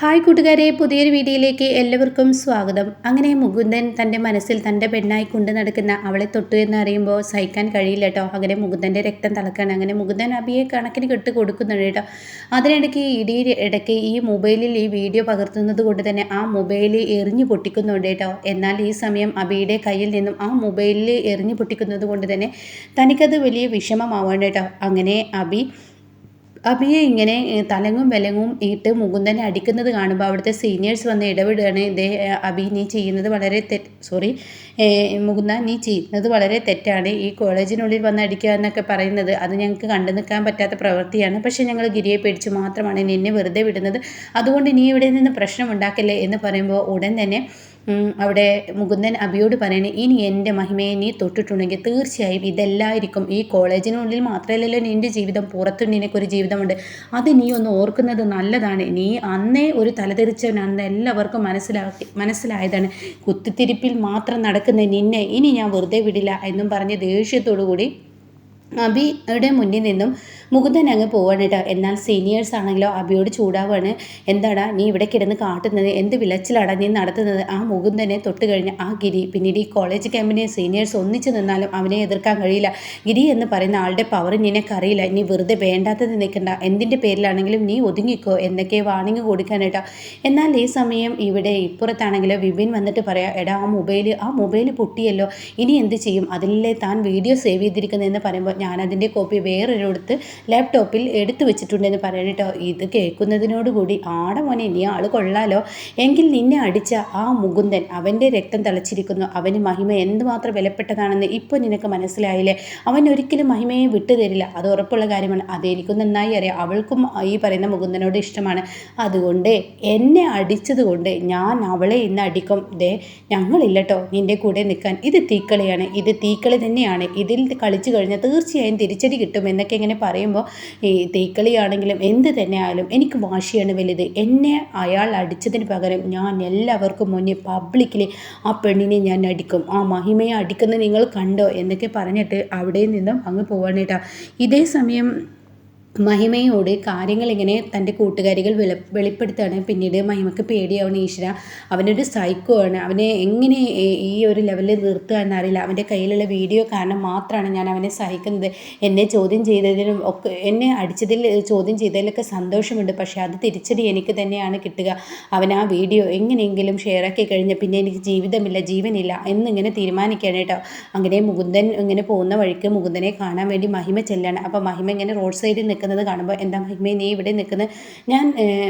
Hi കൂട്ടുകാരെ പുതിയൊരു വീഡിയോയിലേക്ക് എല്ലാവർക്കും സ്വാഗതം. അങ്ങനെ മുകുന്ദൻ തന്റെ മനസ്സിൽ തന്റെ പെണ്ണായി കൊണ്ട് നടക്കുന്ന അവളെ തൊട്ടു എന്ന് അറിയുമ്പോൾ സഹിക്കാൻ കഴിയില്ല കേട്ടോ. അങ്ങനെ മുകുന്ദന്റെ രക്തം തിളക്കാണ്. അങ്ങനെ മുകുന്ദൻ അബിയെ കണക്കിന് കെട്ട് കൊടുക്കുന്നുണ്ട് കേട്ടോ. അതിനിടയ്ക്ക് ഇടി ഇടയ്ക്ക് ഈ മൊബൈലിൽ ഈ വീഡിയോ പകർത്തുന്നത് കൊണ്ട് തന്നെ ആ മൊബൈൽ എറിഞ്ഞു പൊട്ടിക്കുന്നുണ്ട് കേട്ടോ. എന്നാൽ ഈ സമയം അബിയുടെ കയ്യിൽ നിന്നും ആ മൊബൈലിൽ എറിഞ്ഞു പൊട്ടിക്കുന്നത് കൊണ്ട് തന്നെ തനിക്കത് വലിയ വിഷമമാവാണ് കേട്ടോ. അങ്ങനെ അബി അഭിയെ ഇങ്ങനെ തലങ്ങും വിലങ്ങും ഇട്ട് മുകുന്ദനെ അടിക്കുന്നത് കാണുമ്പോൾ അവിടുത്തെ സീനിയേഴ്സ് വന്ന് ഇടപെടുകയാണ്. ഇതേ അഭി നീ ചെയ്യുന്നത് വളരെ തെറ്റ് സോറി മുകുന്ദ നീ ചെയ്യുന്നത് വളരെ തെറ്റാണ്. ഈ കോളേജിനുള്ളിൽ വന്ന് അടിക്കുക എന്നൊക്കെ പറയുന്നത് അത് ഞങ്ങൾക്ക് കണ്ടു നിൽക്കാൻ പറ്റാത്ത പ്രവൃത്തിയാണ്. പക്ഷേ ഞങ്ങൾ ഗിരിയെ പേടിച്ച് മാത്രമാണ് നിന്നെ വെറുതെ വിടുന്നത്. അതുകൊണ്ട് നീ ഇവിടെ നിന്ന് പ്രശ്നം ഉണ്ടാക്കല്ലേ എന്ന് പറയുമ്പോൾ ഉടൻ തന്നെ അവിടെ മുകുന്ദൻ അബിയോട് പറയണേ ഇനി എന്റെ മഹിമയെ നീ തൊട്ടിട്ടുണ്ടെങ്കിൽ തീർച്ചയായും ഇതെല്ലായിരിക്കും. ഈ കോളേജിനുള്ളിൽ മാത്രമല്ലല്ലോ നിന്റെ ജീവിതം പുറത്തു നിനക്കൊരു ജീവിതമുണ്ട്. അത് നീ ഒന്ന് ഓർക്കുന്നത് നല്ലതാണ്. നീ അന്നേ ഒരു തലതെറിച്ചവനാണെന്ന് എല്ലാവർക്കും മനസ്സിലാക്കി മനസ്സിലായതാണ്. കുത്തിത്തിരിപ്പിൽ മാത്രം നടക്കുന്ന നിന്നെ ഇനി ഞാൻ വെറുതെ വിടില്ല എന്നും പറഞ്ഞ് ദേഷ്യത്തോടു കൂടി അബിയുടെ മുന്നിൽ നിന്നും മുകുന്ദൻ അങ്ങ് പോവാണ് കേട്ടോ എന്നാൽ സീനിയേഴ്സ് ആണെങ്കിലോ അബിയോട് ചൂടാവാണ്. എന്താടാ നീ ഇവിടെ കിടന്ന് കാട്ടുന്നത്? എന്ത് വിളച്ചിലാടാ നീ നടത്തുന്നത്? ആ മുകുന്ദനെ തൊട്ട് കഴിഞ്ഞ് ആ ഗിരി. പിന്നീട് ഈ കോളേജ് ക്യാമ്പിനെ സീനിയേഴ്സ് ഒന്നിച്ചു നിന്നാലും അവനെ എതിർക്കാൻ കഴിയില്ല. ഗിരി എന്ന് പറയുന്ന ആളുടെ പവർ നിനക്കറിയില്ല. നീ വെറുതെ വേണ്ടാത്തത് നിൽക്കണ്ട എന്തിന്റെ പേരിലാണെങ്കിലും നീ ഒതുങ്ങിക്കോ. എന്നൊക്കെ വാണിങ് കൊടുക്കാനേട്ടോ എന്നാൽ ഈ സമയം ഇവിടെ ഇപ്പുറത്താണെങ്കിലോ വിപിൻ വന്നിട്ട് പറയാം എടാ ആ മൊബൈൽ ആ മൊബൈൽ പൊട്ടിയല്ലോ. ഇനി എന്ത് ചെയ്യും? അതിലെ താൻ വീഡിയോ സേവ് ചെയ്തിരിക്കുന്നതെന്ന് പറയുമ്പോൾ ഞാനതിന്റെ കോപ്പി വേറൊരിടത്ത് ലാപ്ടോപ്പിൽ എടുത്തു വെച്ചിട്ടുണ്ടെന്ന് പറയണം കേട്ടോ ഇത് കേൾക്കുന്നതിനോടുകൂടി ആടെ മോനെ ഇനി ആൾ കൊള്ളാലോ. എങ്കിൽ നിന്നെ അടിച്ച ആ മുകുന്ദൻ അവന്റെ രക്തം തളച്ചിരിക്കുന്നു. അവന് മഹിമ എന്തുമാത്രം വിലപ്പെട്ടതാണെന്ന് ഇപ്പോൾ നിനക്ക് മനസ്സിലായില്ലേ? അവൻ ഒരിക്കലും മഹിമയെ വിട്ടുതരില്ല അത് ഉറപ്പുള്ള കാര്യമാണ്. അതെനിക്കും നന്നായി അറിയാം. അവൾക്കും ഈ പറയുന്ന മുകുന്ദനോട് ഇഷ്ടമാണ്. അതുകൊണ്ട് എന്നെ അടിച്ചത് കൊണ്ട് ഞാൻ അവളെ ഇന്ന് അടിക്കും. ദേ ഞങ്ങളില്ലട്ടോ നിന്റെ കൂടെ നിൽക്കാൻ. ഇത് തീക്കളിയാണ്. ഇത് തീക്കളി തന്നെയാണ്. ഇതിൽ കളിച്ചു കഴിഞ്ഞാൽ തീർച്ചയായും തിരിച്ചടി കിട്ടും എന്നൊക്കെ ഇങ്ങനെ പറയുമ്പോൾ ഈ തീക്കളിയാണെങ്കിലും എന്ത് തന്നെ ആയാലും എനിക്ക് വാശിയാണ് വലുത്. എന്നെ അയാൾ അടിച്ചതിന് പകരം ഞാൻ എല്ലാവർക്കും മുന്നേ പബ്ലിക്കിൽ ആ പെണ്ണിനെ ഞാൻ അടിക്കും. ആ മഹിമയെ അടിക്കുന്നത് നിങ്ങൾ കണ്ടോ? എന്നൊക്കെ പറഞ്ഞിട്ട് അവിടെ നിന്നും അങ്ങ് പോവാനേട്ടാ ഇതേ സമയം മഹിമയോട് കാര്യങ്ങൾ ഇങ്ങനെ തന്റെ കൂട്ടുകാരികൾ വെളി വെളിപ്പെടുത്തുകയാണ്. പിന്നീട് മഹിമക്ക് പേടിയാവുന്ന ഈശ്വര അവനൊരു സൈക്കോ ആണ്. അവനെ എങ്ങനെ ഈ ഒരു ലെവലിൽ നിർത്തുക എന്നറിയില്ല അവന്റെ കയ്യിലുള്ള വീഡിയോ കാരണം മാത്രമാണ് ഞാൻ അവനെ സഹിക്കുന്നത്. എന്നെ ചോദ്യം ചെയ്തതിനും ഒക്കെ എന്നെ അടിച്ചതിൽ ചോദ്യം ചെയ്തതിലൊക്കെ സന്തോഷമുണ്ട്. പക്ഷേ അത് തിരിച്ചടി എനിക്ക് തന്നെയാണ് കിട്ടുക. അവൻ ആ വീഡിയോ എങ്ങനെയെങ്കിലും ഷെയറാക്കി കഴിഞ്ഞാൽ പിന്നെ എനിക്ക് ജീവിതമില്ല ജീവനില്ല എന്നിങ്ങനെ തീരുമാനിക്കുകയാണ് കേട്ടോ. അങ്ങനെ മുകുന്ദൻ ഇങ്ങനെ പോകുന്ന വഴിക്ക് മുകുന്ദനെ കാണാൻ വേണ്ടി മഹിമ ചെല്ലാണ്. അപ്പോൾ മഹിമ ഇങ്ങനെ റോഡ് സൈഡിൽ നിൽക്കുന്നത് കാണുമ്പോൾ എന്താ മഹിമയെ നീ ഇവിടെ നിൽക്കുന്നത് ഞാൻ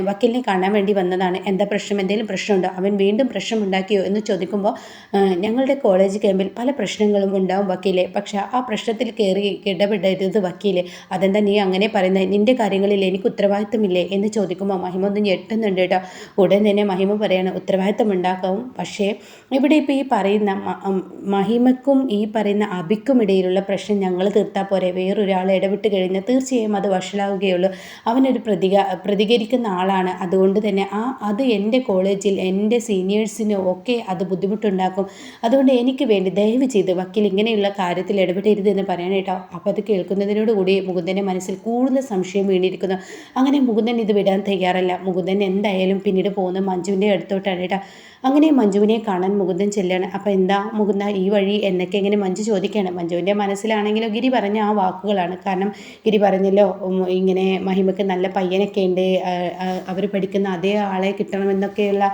വക്കീലിനെ കാണാൻ വേണ്ടി വന്നതാണ്. എന്താ പ്രശ്നം? എന്തെങ്കിലും പ്രശ്നമുണ്ടോ? അവൻ വീണ്ടും പ്രശ്നം ഉണ്ടാക്കിയോ എന്ന് ചോദിക്കുമ്പോൾ ഞങ്ങളുടെ കോളേജ് ക്യാമ്പിൽ പല പ്രശ്നങ്ങളും ഉണ്ടാവും വക്കീലെ. പക്ഷേ ആ പ്രശ്നത്തിൽ കയറി ഇടപെടരുത് വക്കീലെ. അതെന്താ നീ അങ്ങനെ പറയുന്നത്? നിന്റെ കാര്യങ്ങളിൽ എനിക്ക് ഉത്തരവാദിത്തമില്ലേ എന്ന് ചോദിക്കുമ്പോൾ മഹിമ ഒന്ന് ഞെട്ടുന്നുണ്ട് കേട്ടോ. ഉടൻ തന്നെ മഹിമ പറയാണ് ഉത്തരവാദിത്തം ഉണ്ടാക്കാവും പക്ഷേ ഇവിടെ ഇപ്പോൾ ഈ പറയുന്ന മഹിമക്കും ഈ പറയുന്ന അബിക്കും ഇടയിലുള്ള പ്രശ്നം ഞങ്ങൾ തീർത്താൽ പോരെ. വേറൊരാൾ ഇടപെട്ട് കഴിഞ്ഞാൽ തീർച്ചയായും അത് വഷളാവുകയുള്ളൂ. അവനൊരു പ്രതിക പ്രതികരിക്കുന്ന ആളാണ്. അതുകൊണ്ട് തന്നെ ആ അത് എന്റെ കോളേജിൽ എന്റെ സീനിയേഴ്സിനും ഒക്കെ അത് ബുദ്ധിമുട്ടുണ്ടാക്കും. അതുകൊണ്ട് എനിക്ക് വേണ്ടി ദയവ് ചെയ്ത് വക്കീൽ ഇങ്ങനെയുള്ള കാര്യത്തിൽ ഇടപെടരുത് എന്ന് പറയാനായിട്ടോ അപ്പോൾ അത് കേൾക്കുന്നതിനോട് കൂടി മുകുന്ദന്റെ മനസ്സിൽ കൂടുതൽ സംശയം വീണിരിക്കുന്നു. അങ്ങനെ മുകുന്ദൻ ഇത് വിടാൻ തയ്യാറല്ല. മുകുന്ദൻ എന്തായാലും പിന്നീട് പോകുന്ന മഞ്ജുവിന്റെ അടുത്തോട്ടാണ് കേട്ടോ. അങ്ങനെ മഞ്ജുവിനെ കാണാൻ മുകുന്ദൻ ചെല്ലുകയാണ് അപ്പോൾ എന്താ മുകുന്ദ ഈ വഴി എന്നൊക്കെ ഇങ്ങനെ മഞ്ജു ചോദിക്കുകയാണ്. മഞ്ജുവിന്റെ മനസ്സിലാണെങ്കിലോ ഗിരി പറഞ്ഞ ആ വാക്കുകളാണ്. കാരണം ഗിരി പറഞ്ഞല്ലോ ഇങ്ങനെ മഹിമയ്ക്ക് നല്ല പയ്യനൊക്കെ ഉണ്ട്. അവർ പഠിക്കുന്ന അതേ ആളെ കിട്ടണമെന്നൊക്കെയുള്ള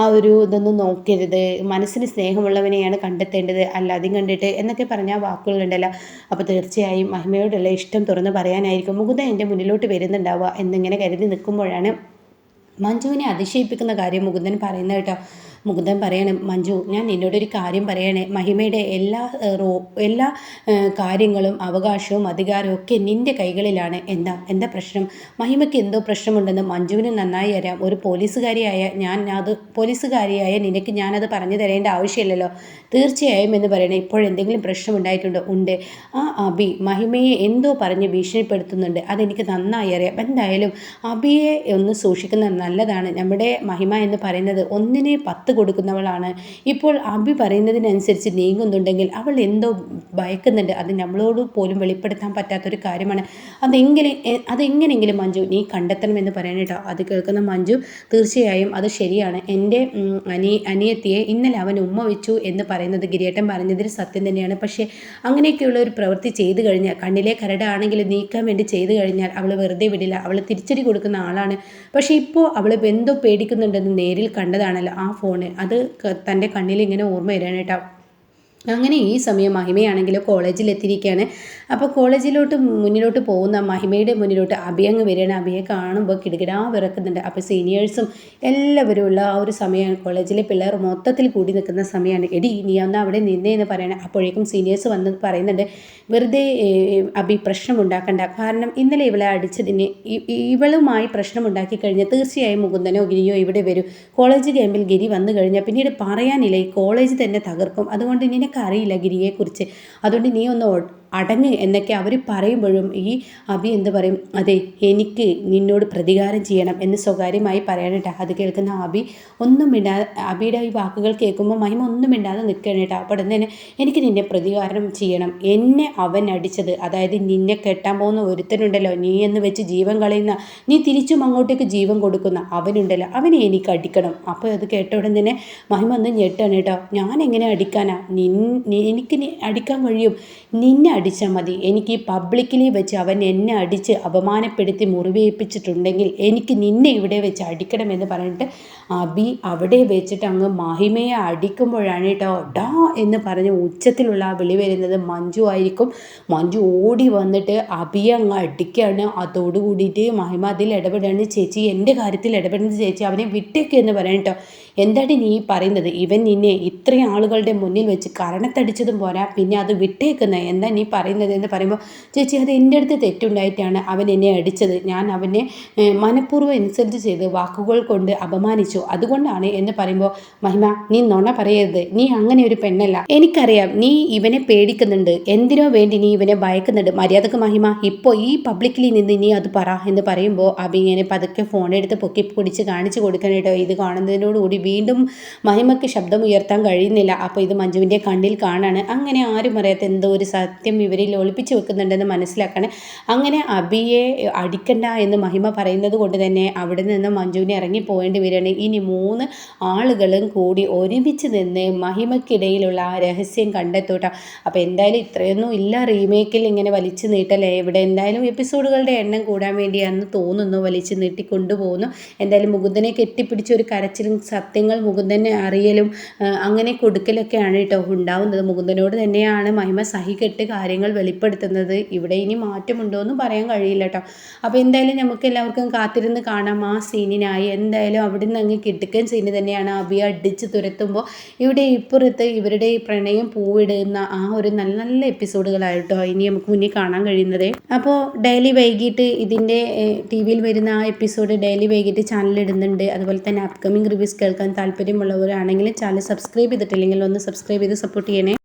ആ ഒരു ഇതൊന്നും നോക്കരുത്. മനസ്സിന് സ്നേഹമുള്ളവനെയാണ് കണ്ടെത്തേണ്ടത്. അല്ലാതെയും കണ്ടിട്ട് എന്നൊക്കെ പറഞ്ഞ വാക്കുകളുണ്ടല്ലോ അപ്പോൾ തീർച്ചയായും മഹിമയോടുള്ള ഇഷ്ടം തുറന്ന് പറയാനായിരിക്കും. മുകുന്ദ എന്റെ മുന്നിലോട്ട് വരുന്നുണ്ടാവുക എന്നിങ്ങനെ കരുതി നിൽക്കുമ്പോഴാണ് മഞ്ജുവിനെ അതിശയിപ്പിക്കുന്ന കാര്യം മുകുന്ദൻ പറയുന്നത് കേട്ടോ. മുകുന്ദൻ പറയണേ മഞ്ജു ഞാൻ നിന്നോടൊരു കാര്യം പറയണേ. മഹിമയുടെ എല്ലാ റോ എല്ലാ കാര്യങ്ങളും അവകാശവും അധികാരവും ഒക്കെ നിന്റെ കൈകളിലാണ്. എന്താ എന്താ പ്രശ്നം? മഹിമയ്ക്ക് എന്തോ പ്രശ്നമുണ്ടെന്ന് മഞ്ജുവിന് നന്നായി അറിയാം. ഒരു പോലീസുകാരിയായ ഞാൻ അത് പോലീസുകാരിയായ നിനക്ക് ഞാനത് പറഞ്ഞു തരേണ്ട ആവശ്യമില്ലല്ലോ. തീർച്ചയായും എന്ന് പറയണേ ഇപ്പോഴെന്തെങ്കിലും പ്രശ്നമുണ്ടായിട്ടുണ്ടോ? ഉണ്ട്. ആ അബി മഹിമയെ എന്തോ പറഞ്ഞ് ഭീഷണിപ്പെടുത്തുന്നുണ്ട്. അതെനിക്ക് നന്നായി അറിയാം. എന്തായാലും അബിയെ ഒന്ന് സൂക്ഷിക്കുന്നത് നല്ലതാണ്. നമ്മുടെ മഹിമ എന്ന് പറയുന്നത് ഒന്നിനെ പത്ത് കൊടുക്കുന്നവളാണ്. ഇപ്പോൾ അബി പറയുന്നതിനനുസരിച്ച് നീങ്ങുന്നുണ്ടെങ്കിൽ അവൾ എന്തോ ഭയക്കുന്നുണ്ട്. അത് നമ്മളോട് പോലും വെളിപ്പെടുത്താൻ പറ്റാത്തൊരു കാര്യമാണ്. അതെങ്കിലും അതെങ്ങനെയെങ്കിലും മഞ്ജു നീ കണ്ടെത്തണമെന്ന് പറയാനേട്ടോ അത് കേൾക്കുന്ന മഞ്ജു തീർച്ചയായും അത് ശരിയാണ്. എന്റെ അനി അനിയത്തിയെ ഇന്നലെ അവൻ ഉമ്മ വെച്ചു എന്ന് പറയുന്നത് ഗിരിയേട്ടൻ പറഞ്ഞതിൽ സത്യം തന്നെയാണ്. പക്ഷേ അങ്ങനെയൊക്കെയുള്ള ഒരു പ്രവൃത്തി ചെയ്തു കഴിഞ്ഞാൽ കണ്ണിലെ കരടാണെങ്കിൽ നീക്കാൻ വേണ്ടി ചെയ്തു കഴിഞ്ഞാൽ അവൾ വെറുതെ വിടില്ല. അവൾ തിരിച്ചടി കൊടുക്കുന്ന ആളാണ്. പക്ഷേ ഇപ്പോൾ അവൾ എന്തോ പേടിക്കുന്നുണ്ടെന്ന് നേരിൽ കണ്ടതാണല്ലോ ആ ഫോണ്. അത് തന്റെ കണ്ണിൽ ഇങ്ങനെ ഓർമ്മ വരാണ് കേട്ടോ അങ്ങനെ ഈ സമയം മഹിമയാണെങ്കിലോ കോളേജിലെത്തിയിരിക്കുകയാണ് അപ്പോൾ കോളേജിലോട്ട് മുന്നിലോട്ട് പോകുന്ന മഹിമയുടെ മുന്നിലോട്ട് അഭിയങ്ങ് വരികയാണ്. അഭിയെ കാണുമ്പോൾ കിടുകിടാ വിറക്കുന്നുണ്ട്. അപ്പോൾ സീനിയേഴ്സും എല്ലാവരും ഉള്ള ആ ഒരു സമയമാണ്. കോളേജിലെ പിള്ളേർ മൊത്തത്തിൽ കൂടി നിൽക്കുന്ന സമയമാണ്. എടി നീ ഒന്ന് അവിടെ നിന്നേ എന്ന് പറയുന്നത് അപ്പോഴേക്കും സീനിയേഴ്സ് വന്ന് പറയുന്നുണ്ട് വെറുതെ അഭി പ്രശ്നമുണ്ടാക്കണ്ട കാരണം ഇന്നലെ ഇവളെ അടിച്ചതിന് ഇവളുമായി പ്രശ്നമുണ്ടാക്കി കഴിഞ്ഞാൽ തീർച്ചയായും മുകുന്ദനോ ഗിരിയോ ഇവിടെ വരും. കോളേജ് ക്യാമ്പിൽ ഗിരി വന്നു കഴിഞ്ഞാൽ പിന്നീട് പറയാനില്ല. ഈ കോളേജ് തന്നെ തകർക്കും. അതുകൊണ്ട് നിനക്ക് അറിയില്ല ഗിരിയെക്കുറിച്ച്. അതുകൊണ്ട് നീ ഒന്ന് അടങ്ങ് എന്നൊക്കെ അവർ പറയുമ്പോഴും ഈ അബി എന്ത് പറയും? അതെ എനിക്ക് നിന്നോട് പ്രതികാരം ചെയ്യണം എന്ന് സ്വകാര്യമായി പറയാനിട്ട അത് കേൾക്കുന്ന അബി ഒന്നും മിണ്ടാതെ അബിയുടെ ഈ വാക്കുകൾ കേൾക്കുമ്പോൾ മഹിമ ഒന്നും മിണ്ടാതെ നിൽക്കണേട്ട അപ്പോൾ തന്നെ എനിക്ക് നിന്നെ പ്രതികാരം ചെയ്യണം. എന്നെ അവൻ അടിച്ചത് അതായത് നിന്നെ കെട്ടാൻ പോകുന്ന ഒരുത്തനുണ്ടല്ലോ നീ എന്ന് വെച്ച് ജീവൻ കളയുന്ന നീ തിരിച്ചും അങ്ങോട്ടേക്ക് ജീവൻ കൊടുക്കുന്ന അവനുണ്ടല്ലോ. അവനെ എനിക്ക് അടിക്കണം. അപ്പോൾ അത് കേട്ട ഉടൻ തന്നെ മഹിമ ഒന്ന് ഞെട്ടാണ് കേട്ടോ. ഞാൻ എങ്ങനെ അടിക്കാനാ? നിൻ എനിക്ക് അടിക്കാൻ കഴിയും. നിന്നെ അടിച്ചാൽ മതി. എനിക്ക് ഈ പബ്ലിക്കലി വെച്ച് അവൻ എന്നെ അടിച്ച് അപമാനപ്പെടുത്തി മുറിവേൽപ്പിച്ചിട്ടുണ്ടെങ്കിൽ എനിക്ക് നിന്നെ ഇവിടെ വെച്ച് അടിക്കണമെന്ന് പറഞ്ഞിട്ട് അബി അവിടെ വെച്ചിട്ട് അങ്ങ് മഹിമയെ അടിക്കുമ്പോഴാണ് കേട്ടോ ഡാ എന്ന് പറഞ്ഞ് ഉച്ചത്തിലുള്ള ആ വിളി വരുന്നത് മഞ്ജു ആയിരിക്കും. മഞ്ജു ഓടി വന്നിട്ട് അബിയെ അങ്ങ് അടിക്കുകയാണ് അതോട് കൂടിയിട്ട് മഹിമ അതിൽ ഇടപെടുകയാണ് ചേച്ചി എന്റെ കാര്യത്തിൽ ഇടപെടുന്നത് ചേച്ചി അവനെ വിട്ടേക്ക് എന്ന് പറയാം കേട്ടോ. എന്താണ് നീ പറയുന്നത്? ഇവൻ നിന്നെ ഇത്രയും ആളുകളുടെ മുന്നിൽ വെച്ച് കരണത്തടിച്ചതും പോരാ. പിന്നെ അത് വിട്ടേക്കുന്നത് എന്താ നീ പറയുന്നത് എന്ന് പറയുമ്പോൾ ചേച്ചി അത് എന്റെ അടുത്ത് തെറ്റുണ്ടായിട്ടാണ് അവൻ എന്നെ അടിച്ചത്. ഞാൻ അവനെ മനഃപൂർവം ഇൻസൾട്ട് ചെയ്ത് വാക്കുകൾ കൊണ്ട് അപമാനിച്ചു. അതുകൊണ്ടാണ് എന്ന് പറയുമ്പോൾ മഹിമ നീ നുണ പറയരുത്. നീ അങ്ങനെ ഒരു പെണ്ണല്ല. എനിക്കറിയാം നീ ഇവനെ പേടിക്കുന്നുണ്ട്. എന്തിനോ വേണ്ടി നീ ഇവനെ ഭയക്കുന്നുണ്ട്. മര്യാദയ്ക്ക് മഹിമ ഇപ്പോൾ ഈ പബ്ലിക്കിൽ നിന്ന് നീ അത് പറ എന്ന് പറയുമ്പോൾ അബി ഇങ്ങനെ പതുക്കെ ഫോണെടുത്ത് പൊക്കി പിടിച്ച് കാണിച്ചു കൊടുക്കാനായിട്ടോ ഇത് കാണുന്നതിനോടുകൂടി വീണ്ടും മഹിമയ്ക്ക് ശബ്ദം ഉയർത്താൻ കഴിയുന്നില്ല. അപ്പോൾ ഇത് മഞ്ജുവിന്റെ കണ്ണിൽ കാണാണ്. അങ്ങനെ ആരും അറിയാത്ത എന്തോ ഒരു സത്യം ഇവരിൽ ഒളിപ്പിച്ചു വെക്കുന്നുണ്ടെന്ന് മനസ്സിലാക്കണം. അങ്ങനെ അബിയെ അടിക്കണ്ട എന്ന് മഹിമ പറയുന്നത് കൊണ്ട് തന്നെ അവിടെ നിന്ന് മഞ്ജുവിനെ ഇറങ്ങി പോകേണ്ടി വരികയാണ്. ഇനി മൂന്ന് ആളുകളും കൂടി ഒരുമിച്ച് നിന്ന് മഹിമയ്ക്കിടയിലുള്ള ആ രഹസ്യം കണ്ടെത്തൂട്ട. അപ്പോൾ എന്തായാലും ഇത്രയൊന്നും ഇല്ല. റീമേക്കിൽ ഇങ്ങനെ വലിച്ചു നീട്ടല്ലേ? ഇവിടെ എന്തായാലും എപ്പിസോഡുകളുടെ എണ്ണം കൂടാൻ വേണ്ടിയാണെന്ന് തോന്നുന്നു. വലിച്ചു നീട്ടി കൊണ്ടുപോകുന്നു എന്തായാലും മുകുന്ദനെ കെട്ടിപ്പിടിച്ച് ഒരു കരച്ചിലും സത്യങ്ങൾ മുകുന്ദനെ അറിയലും അങ്ങനെ കൊടുക്കലൊക്കെയാണ് കേട്ടോ ഉണ്ടാവുന്നത്. മുകുന്ദനോട് തന്നെയാണ് മഹിമ സഹികെട്ട് കാര്യങ്ങൾ വെളിപ്പെടുത്തുന്നത്. ഇവിടെ ഇനി മാറ്റമുണ്ടോ എന്ന് പറയാൻ കഴിയില്ല കേട്ടോ അപ്പോൾ എന്തായാലും നമുക്ക് എല്ലാവർക്കും കാത്തിരുന്ന് കാണാം ആ സീനിനായി. എന്തായാലും അവിടെ നിന്ന് അങ്ങ് കിട്ടുകയും സീന് തന്നെയാണ് അവിയ അടിച്ച് തുരത്തുമ്പോൾ ഇവിടെ ഇപ്പുറത്ത് ഇവരുടെ പ്രണയം പൂവിടുന്ന ആ ഒരു നല്ല നല്ല എപ്പിസോഡുകളായിട്ടോ ഇനി നമുക്ക് മുന്നിൽ കാണാൻ കഴിയുന്നത്. അപ്പോൾ ഡെയിലി വൈകിട്ട് ഇതിന്റെ ടി വിയിൽ വരുന്ന ആ എപ്പിസോഡ് ഡെയിലി വൈകിട്ട് ചാനലിടുന്നുണ്ട് അതുപോലെ തന്നെ അപ്കമിങ് റിവ്യൂസ് കേൾക്കാൻ താല്പര്യമുള്ളവരാണെങ്കിൽ ചാനൽ സബ്സ്ക്രൈബ് ചെയ്തിട്ടില്ലെങ്കിൽ ഒന്ന് സബ്സ്ക്രൈബ് ചെയ്ത് സപ്പോർട്ട് ചെയ്യണേ.